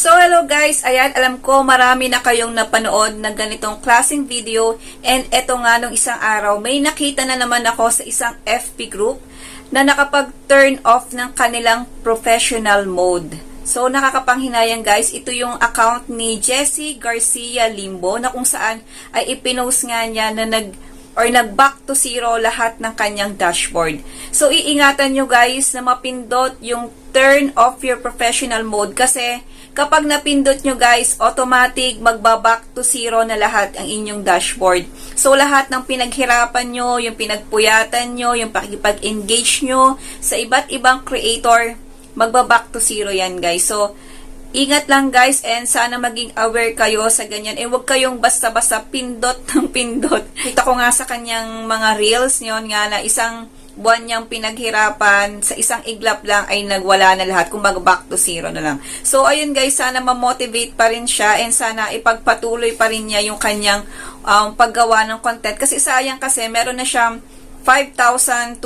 So, hello guys. Ayan, alam ko marami na kayong napanood ng ganitong klaseng video. And eto nga nung isang araw, may nakita na naman ako sa isang FB group na nakapag-turn off ng kanilang professional mode. So, nakakapanghinayang guys, ito yung account ni Jessie Garcia Limbo na kung saan ay ipinost nga niya na nag or nag back to zero lahat ng kanyang dashboard. So, iingatan nyo guys na mapindot yung turn off your professional mode kasi kapag napindot nyo guys, automatic magbaback to zero na lahat ang inyong dashboard. So, lahat ng pinaghirapan nyo, yung pinagpuyatan nyo, yung pakipag-engage nyo sa iba't ibang creator, magbaback to zero yan guys. So, Ingat lang guys and sana maging aware kayo sa ganyan. Eh huwag kayong basta-basta pindot ng pindot. Kita ko nga sa kanyang mga reels yon nga na isang buwan niyang pinaghirapan, sa isang iglap lang ay nagwala na lahat. Kung back to zero na lang. So ayun guys, sana ma-motivate pa rin siya and sana ipagpatuloy pa rin niya yung kanyang um, paggawa ng content. Kasi sayang kasi meron na siyang 5,200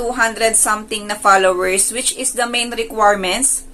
something na followers which is the main requirements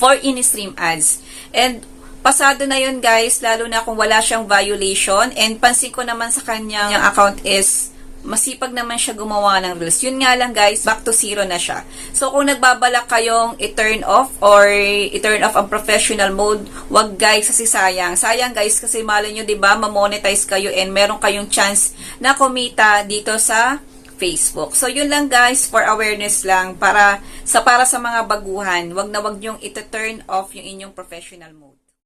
for in-stream ads. And pasado na yun guys, lalo na kung wala siyang violation. And pansin ko naman sa kanyang account is masipag naman siya gumawa ng reels. Yun nga lang guys, back to zero na siya. So kung nagbabalak kayong i-turn off or i-turn off ang professional mode, wag guys kasi sayang. Sayang guys kasi malay nyo 'di ba, ma-monetize kayo and meron kayong chance na kumita dito sa Facebook. So yun lang guys for awareness lang para sa para sa mga baguhan, wag na wag niyong i-turn off yung inyong professional mode.